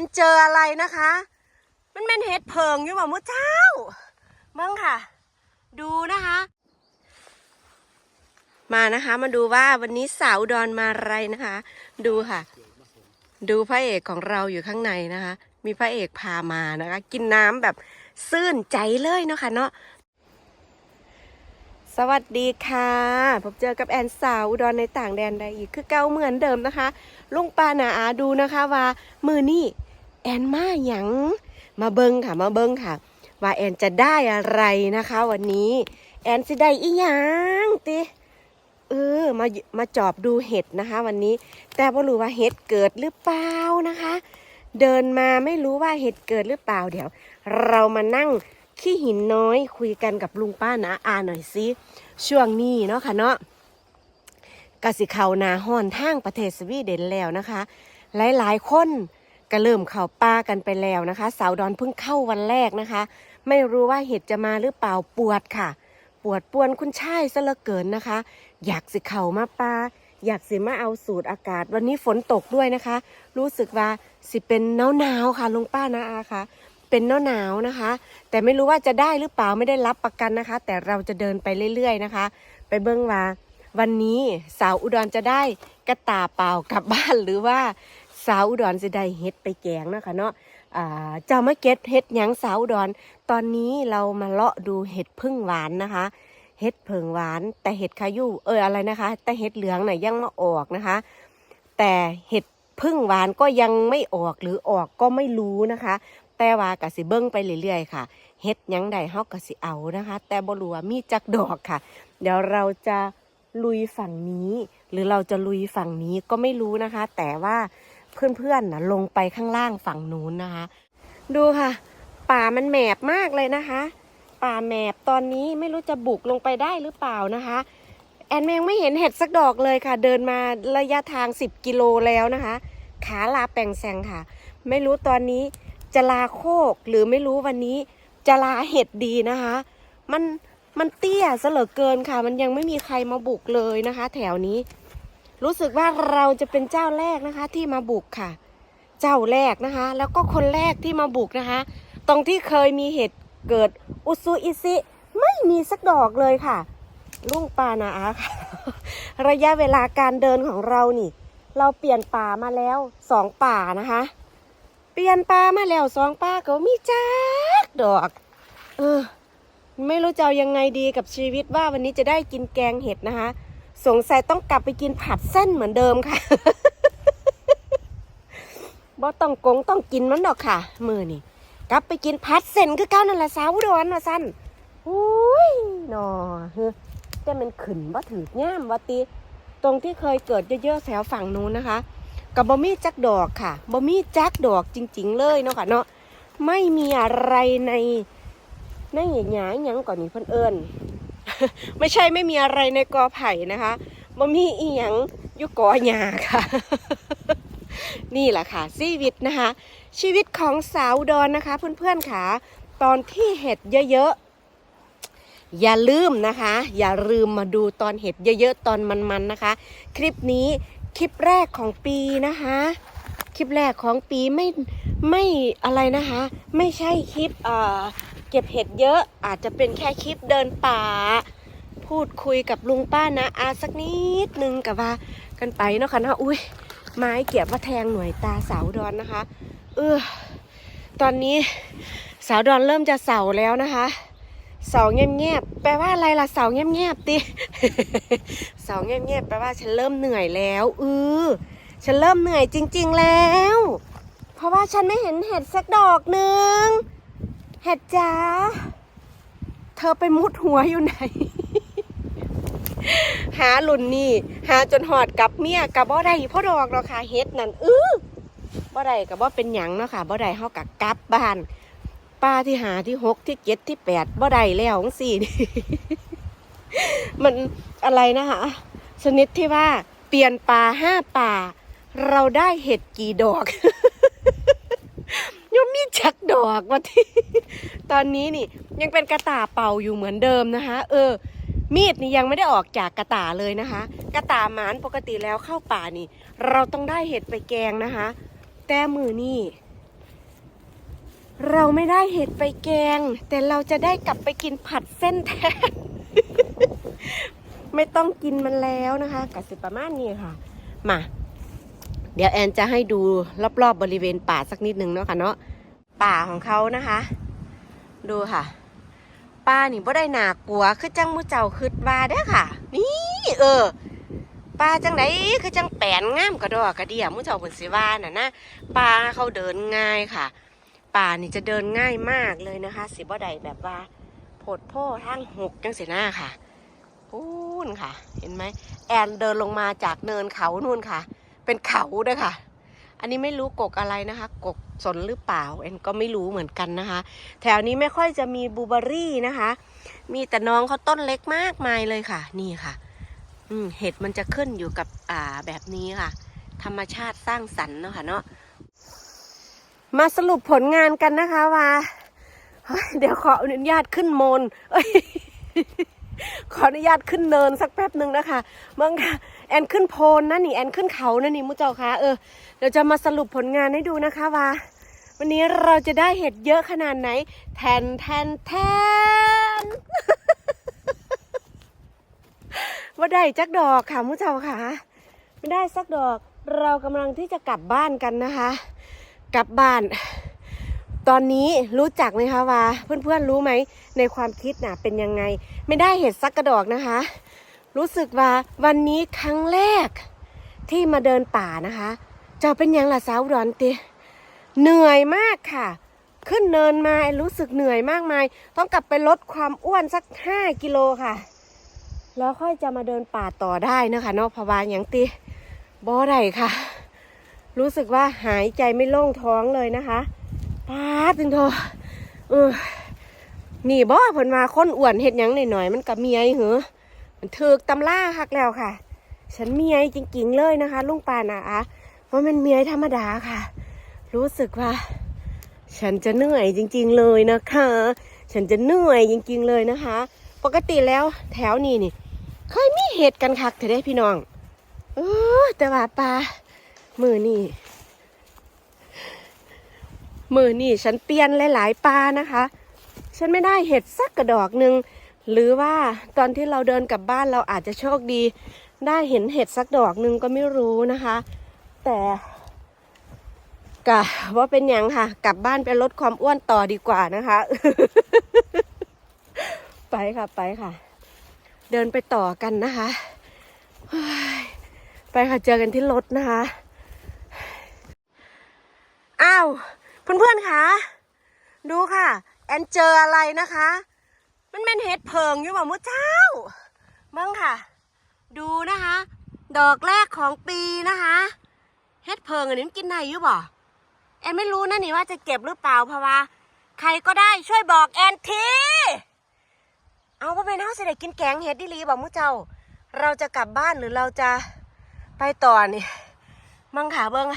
นเจออะไรนะคะ มันเป็นเห็ดเพิงอยู่บ่มุเจ้ามั่งค่ะ ดูนะคะ มานะคะ มาดูว่าวันนี้สาวอุดอนมาอะไรนะคะ ดูค่ะ ดูพระเอกของเราอยู่ข้างในนะคะ มีพระเอกพามานะคะ กินน้ำแบบซื่นใจเลยเนาะค่ะเนาะสวัสดีค่ะ พบเจอกับแอนสาวอุดรในต่างแดนใดอีกคือเก่าเหมือนเดิมนะคะ ลุงปานาอาดูนะคะว่า มือนี่ แอนมาหยังมาเบิงค่ะมาเบิงค่ะ ว่าแอนจะได้อะไรนะคะ วันนี้ แอนสิได้อีหยังติเออมามาจอบดูเห็ดนะคะ วันนี้ แต่ไม่รู้ว่าเห็ดเกิดหรือเปล่านะคะ เดินมาไม่รู้ว่าเห็ดเกิดหรือเปล่าเดี๋ยว เรามานั่งขี้หินน้อยคุยกันกับลุงป้านะอาหน่อยสิช่วงนี้เนาะค่ะเนาะกสิเขานาหอนทางประเทศสวีเดนแล้วนะคะ หลายๆคน ก็เริ่มเข้าป่ากันไปแล้วนะคะ สาวดอนเพิ่งเข้าวันแรกนะคะ ไม่รู้ว่าเห็ดจะมาหรือเปล่าปวดค่ะ ปวดปวนคุณชายซะเหลือเกินนะคะ อยากสิเข่ามาป่าอยากสิมาเอาสูตรอากาศ วันนี้ฝนตกด้วยนะคะ รู้สึกว่าสิเป็นหนาวๆค่ะลุงป้านะอาค่ะ เป็นหนาวๆนะคะ แต่ไม่รู้ว่าจะได้หรือเปล่าไม่ได้รับประกันนะคะ แต่เราจะเดินไปเรื่อยๆนะคะ ไปเบิ้งว่าวันนี้สาวอุดรจะได้กระตาเปล่ากลับบ้านหรือว่าาวอุดรจะได้เฮ็ดไปแกงนะคะเนาะเจ้ามาเก็ตเฮ็ดหยังสาวอุดร ตอนนี้เรามาเลาะดูเห็ดพึ่งหวานนะคะ เห็ดเผิงหวาน แต่เห็ดขายุเอออะไรนะคะ แต่เห็ดเหลืองน่ะยังมาออกนะคะ แต่เห็ดพึ่งหวานก็ยังไม่ออกหรือออกก็ไม่รู้นะคะ แต่ว่ากสิเบิ้งไปเรื่อยๆค่ะ เฮ็ดยังใดเฮากสิเอานะคะ แต่บ่รู้ว่ามีจักดอกค่ะ เดี๋ยวเราจะลุยฝั่งนี้ หรือเราจะลุยฝั่งนี้ก็ไม่รู้นะคะ แต่ว่า เพื่อนๆนะลงไปข้างล่างฝั่งนู้นนะคะ ดูค่ะ ป่ามันแหมบมากเลยนะคะ ป่าแหมบตอนนี้ไม่รู้จะบุกลงไปได้หรือเปล่านะคะ แอนแมงไม่เห็นเห็ดสักดอกเลยค่ะ เดินมาระยะทาง 10 กิโลแล้วนะคะ ขาลาแปลงแซงค่ะ ไม่รู้ตอนนี้จะลาโคกหรือไม่รู้วันนี้จะลาเห็ดดีนะคะ มันมันเตี้ยเหลือเกินค่ะ มันยังไม่มีใครมาบุกเลยนะคะ แถวนี้ รู้สึกว่าเราจะเป็นเจ้าแรกนะคะที่มาบุกค่ะ เจ้าแรกนะคะ แล้วก็คนแรกที่มาบุกนะคะ ตรงที่เคยมีเห็ดเกิดอุซุอิซิไม่มีสักดอกเลยค่ะลุงปานาอาค่ะ ระยะเวลาการเดินของเรานี่ เราเปลี่ยนป่ามาแล้วสองป่านะคะ เปลี่ยนป่ามาแล้วสองป่าก็มีจักดอก เออ ไม่รู้จะยังไงดีกับชีวิตว่าวันนี้จะได้กินแกงเห็ดนะคะ สงสัยต้องกลับไปกินผัดเส้นเหมือนเดิมค่ะบ่ต้องกงต้องกินมันดอกค่ะ มือนี่กลับไปกินผัดเส้นคือเก้านั่นแหละสาวอุดอนว่าสั้นอุ้ยนอเฮ้อแต่มันขึ้นว่าถือย่ามว่าตีตรงที่เคยเกิดเยอะๆแถวฝั่งนู้นนะคะ กับบะมี่จักดอกค่ะบะมี่จักดอกจริง ๆ เลยเนาะค่ะเนาะไม่มีอะไรในในหยาหยังก่อนนี้เพิ่นเอิญ ไม่ใช่ไม่มีอะไรในกอไผ่นะคะบะมี่อีหยังอยู่กอหญ้าค่ะ นี่แหละค่ะชีวิตนะคะ ชีวิตของสาวดอนนะคะ เพื่อนๆค่ะ ตอนที่เห็ดเยอะๆ อย่าลืมนะคะ อย่าลืมมาดูตอนเห็ดเยอะๆ ตอนมันๆนะคะ คลิปนี้คลิปแรกของปีนะคะ คลิปแรกของปีไม่ไม่อะไรนะคะ ไม่ใช่คลิปเอ่อ เก็บเห็ดเยอะอาจจะเป็นแค่คลิปเดินป่า พูดคุยกับลุงป้านะอาสักนิดนึงกับว่ากันไปเนาะค่ะเนาะอุ้ยไม้เกียบว่าแทงหน่วยตาสาวดอนนะคะ เออตอนนี้สาวดอนเริ่มจะเสาแล้วนะคะเสาเงียบๆแปลว่าอะไรล่ะเสาเงียบๆติเสาเงียบๆแปลว่าฉันเริ่มเหนื่อยแล้วเออฉันเริ่มเหนื่อยจริง ๆแล้ว เพราะว่าฉันไม่เห็นเห็ดสักดอกหนึ่ง เห็ดจ้า เธอไปมุดหัวอยู่ไหน หาหลุนนี่ หาจนหอดกับเมียกับบ่ได้พ่อดอกหรอกค่ะเฮ็ดนั่นเออบ่ได้กับบ่เป็นหยังเนาะค่ะบ่ได้เฮากับกลับบ้านป้าที่หาที่หกที่เจ็ดที่แปดบ่ได้แล้วของสี่นี่มันอะไรนะคะ ชนิดที่ว่าเปลี่ยนป่าห้าป่า เราได้เห็ดกี่ดอก ยังมีจักดอกว่าที่ตอนนี้นี่ยังเป็นกระตาเป่าอยู่เหมือนเดิมนะคะ เออ มีดนี่ยังไม่ได้ออกจากกระตาเลยนะคะ กระตาหมานปกติแล้วเข้าป่านี่ เราต้องได้เห็ดไปแกงนะคะ แต่มือนี่เราไม่ได้เห็ดไปแกง แต่เราจะได้กลับไปกินผัดเส้นแทนไม่ต้องกินมันแล้วนะคะกสิประมาณนี้ค่ะ มา เดี๋ยวแอนจะให้ดูรอบๆบบริเวณป่าสักนิดนึงเนาะค่ะเนาะป่าของเขานะคะ ดูค่ะป่านี่บ่ได้หนากลัวคือจังมูเจ้าคืดว่าเด้อค่ะ นี่เออป่าจังไดคือจังแปลนงามกระดอกกระเดี่ยมูเจ้าเพิ่นสิว่าน่ะนะป่าเขาเดินง่ายค่ะ ป่านี่จะเดินง่ายมากเลยนะคะสิบ่ได้แบบว่าโผดโพ่ทางหกจังสิหน้าค่ะพูนค่ะ เห็นไหมแอนเดินลงมาจากเนินเขานู่นค่ะ เป็นเขาด้วยค่ะ อันนี้ไม่รู้กกอะไรนะคะ กกสนหรือเปล่าแอนก็ไม่รู้เหมือนกันนะคะ แถวนี้ไม่ค่อยจะมีบูเบอรี่นะคะ มีแต่น้องเขาต้นเล็กมากมายเลยค่ะ นี่ค่ะ อืมเห็ดมันจะขึ้นอยู่กับอ่าแบบนี้ค่ะ ธรรมชาติสร้างสรรค์เนาะค่ะเนาะมาสรุปผลงานกันนะคะว่าเดี๋ยวขออนุญาตขึ้นโมนอขออนุญาตขึ้นเนินสักแป๊บหนึ่งนะคะเมื่อค่ะ แอนขึ้นโพนนะนี่แอนขึ้นเขานะนี่มุเจ้าคะเออเดี๋ยวจะมาสรุปผลงานให้ดูนะคะว่า วันนี้เราจะได้เห็ดเยอะขนาดไหน แทนแทนแทนว่าได้จักดอกค่ะมุเจ้าค่ะไม่ได้สักดอกเรากำลังที่จะกลับบ้านกันนะคะ กลับบ้าน ตอนนี้รู้จักไหมคะว่าเพื่อนๆรู้ไหมในความคิดน่ะเป็นยังไง ไม่ได้เห็ดสักกระดอกนะคะ รู้สึกว่าวันนี้ครั้งแรกที่มาเดินป่านะคะ เจะเป็นยังล่ะสาวอุดอนเตเหนื่อยมากค่ะ ขึ้นเนินมารู้สึกเหนื่อยมากมาย ต้องกลับไปลดความอ้วนสักห้ากิโลค่ะ แล้วค่อยจะมาเดินป่าต่อได้นะคะนอกพวานอย่างตีบ่ได้ค่ะ รู้สึกว่าหายใจไม่โล่งท้องเลยนะคะป้าดถึงโทเออนี่บ่เพิ่นว่าค้นอ้วนเฮ็ดยังหน่อยๆมันกับเมียเหรอ ถึกตำล่าคักแล้วค่ะ ฉันเมียจริงๆเลยนะคะ ลุงปานะอะเพราะมันเมียธรรมดาค่ะ รู้สึกว่า ฉันจะเหนื่อยจริง ๆเลยนะคะ ฉันจะเหนื่อยจริง ๆเลยนะคะ ปกติแล้วแถวนี้นี่ เคยมีเหตุกันคักเถอะได้พี่น้องเออแต่ว่าปลามือนี่มือนี่ฉันเปลี่ยนหลาย ๆปลานะคะ ฉันไม่ได้เห็ดสักกระดอกหนึ่ง หรือว่าตอนที่เราเดินกลับบ้านเราอาจจะโชคดี ได้เห็นเห็ดสักดอกหนึ่งก็ไม่รู้นะคะ แต่กะว่าเป็นยังค่ะ กลับบ้านไปลดความอ้วนต่อดีกว่านะคะ ไปค่ะไปค่ะ เดินไปต่อกันนะคะไปค่ะเจอกันที่รถนะคะอ้าวเพื่อนๆคะดูค่ะ แอนเจออะไรนะคะ มันเป็นเห็ดเพิงอยู่บ่มุเจ้าเบิ้งค่ะ ดูนะคะ ดอกแรกของปีนะคะเห็ดเพิงอันนี้มันกินได้อยู่บ่แอนไม่รู้นะนี่ว่าจะเก็บหรือเปล่าเพราะว่าใครก็ได้ช่วยบอกแอนทีเอาก็เป็นเฮาสิได้กินแกงเห็ดดิลีบอกมุเจ้า เราจะกลับบ้านหรือเราจะไปต่อนี่มังขาเบิง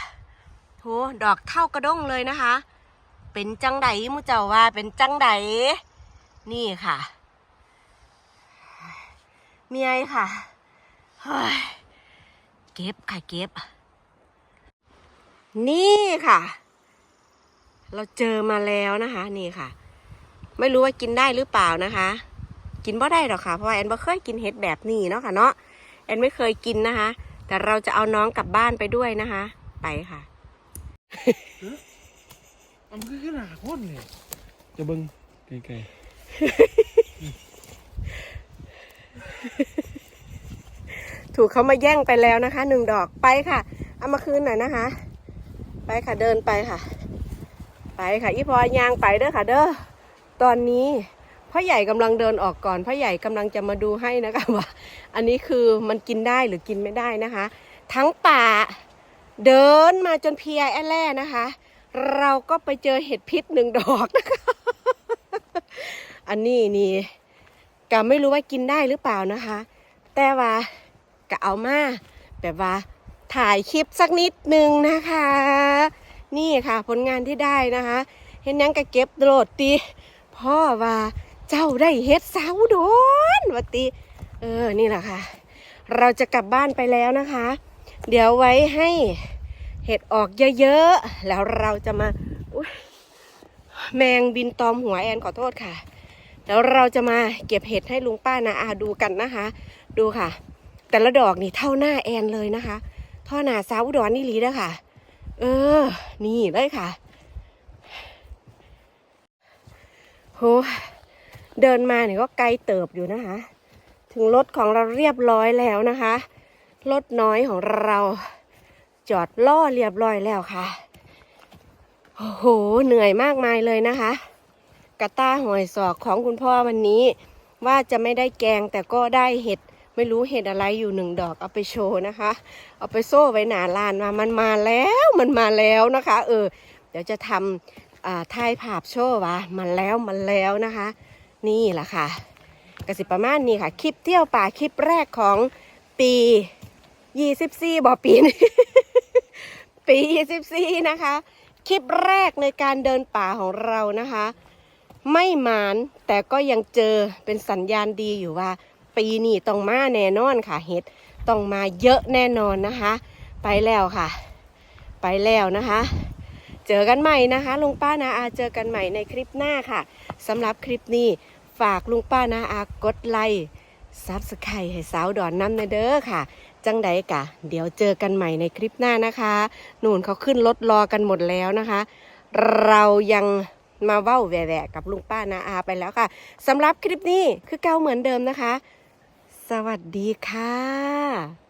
โหดอกเท่ากระด้งเลยนะคะ เป็นจังไดมุเจ้าว่าเป็นจังได นี่ค่ะ เมียค่ะเฮ้ยเก็บค่ะเก็บ นี่ค่ะ เราเจอมาแล้วนะคะ นี่ค่ะ ไม่รู้ว่ากินได้หรือเปล่านะคะ กินบ่ได้หรอกค่ะเพราะว่าแอนบ่เคยกินเห็ดแบบนี้เนาะค่ะเนาะแอนไม่เคยกินนะคะ แต่เราจะเอาน้องกลับบ้านไปด้วยนะคะ ไปค่ะมันคือขนาดพ่นเลยจะเบิ้งไกล ถูกเขามาแย่งไปแล้วนะคะหนึ่งดอกไปค่ะ เอามาคืนหน่อยนะคะ ไปค่ะเดินไปค่ะ ไปค่ะอีพอยางไปเด้อค่ะเด้อตอนนี้พ่อใหญ่กำลังเดินออกก่อนพ่อใหญ่กำลังจะมาดูให้นะคะว่า อันนี้คือมันกินได้หรือกินไม่ได้นะคะ ทั้งป่าเดินมาจนเพียแอแล่นะคะ เราก็ไปเจอเห็ดพิษหนึ่งดอกนะคะ อันนี้นี่ก็ไม่รู้ว่ากินได้หรือเปล่านะคะ แต่ว่าก็เอามาแบบว่าถ่ายคลิปสักนิดนึงนะคะ นี่ค่ะผลงานที่ได้นะคะ เห็นยังกะเก็บโดดตีพ่อว่าเจ้าได้เฮ็ดสาวโดนวัตีเออนี่แหละค่ะ เราจะกลับบ้านไปแล้วนะคะ เดี๋ยวไว้ให้เห็ดออกเยอะๆ แล้วเราจะมาแมงบินตอมหัวแอนขอโทษค่ะ แล้วเราจะมาเก็บเห็ดให้ลุงป้านาอาดูกันนะคะ ดูค่ะ แต่ละดอกนี่เท่าหน้าแอนเลยนะคะท่อหนาสาวอุดรนี่ลีนะค่ะ เออ นี่เลยค่ะโหเดินมาเนี่ยก็ไกลเติบอยู่นะคะ ถึงรถของเราเรียบร้อยแล้วนะคะ รถน้อยของเราจอดล่อเรียบร้อยแล้วค่ะ โอ้โห เหนื่อยมากมายเลยนะคะ กระต้าหอยสอกของคุณพ่อวันนี้ ว่าจะไม่ได้แกงแต่ก็ได้เห็ดไม่รู้เห็ดอะไรอยู่หนึ่งดอกเอาไปโชว์นะคะ เอาไปโซ่ไว้หนาลานมามันมาแล้วมันมาแล้วนะคะ เออ เดี๋ยวจะทำอ่าถ่ายภาพโชว์วะมันแล้วมันแล้วนะคะ นี่แหละค่ะกสิประมาณนี้ค่ะ คลิปเที่ยวป่าคลิปแรกของปี24บ่ปีนี้ปี24นะคะ คลิปแรกในการเดินป่าของเรานะคะ ไม่หมานแต่ก็ยังเจอเป็นสัญญาณดีอยู่ว่า ปีนี้ต้องมาแน่นอนค่ะเห็ดต้องมาเยอะแน่นอนนะคะ ไปแล้วค่ะ ไปแล้วนะคะ เจอกันใหม่นะคะลุงป้านาอาเจอกันใหม่ในคลิปหน้าค่ะสำหรับคลิปนี้ฝากลุงป้านาอากดไลค์ซับสไครต์ให้สาวดอนน้ำนะเด้อค่ะ จังใดกะ เดี๋ยวเจอกันใหม่ในคลิปหน้านะคะ หนูนเขาขึ้นรถรอกันหมดแล้วนะคะ เรายัง มาเว้าแหวะกับลุงป้านาอาไปแล้วค่ะสำหรับคลิปนี้คือเก่าเหมือนเดิมนะคะ สวัสดีค่ะ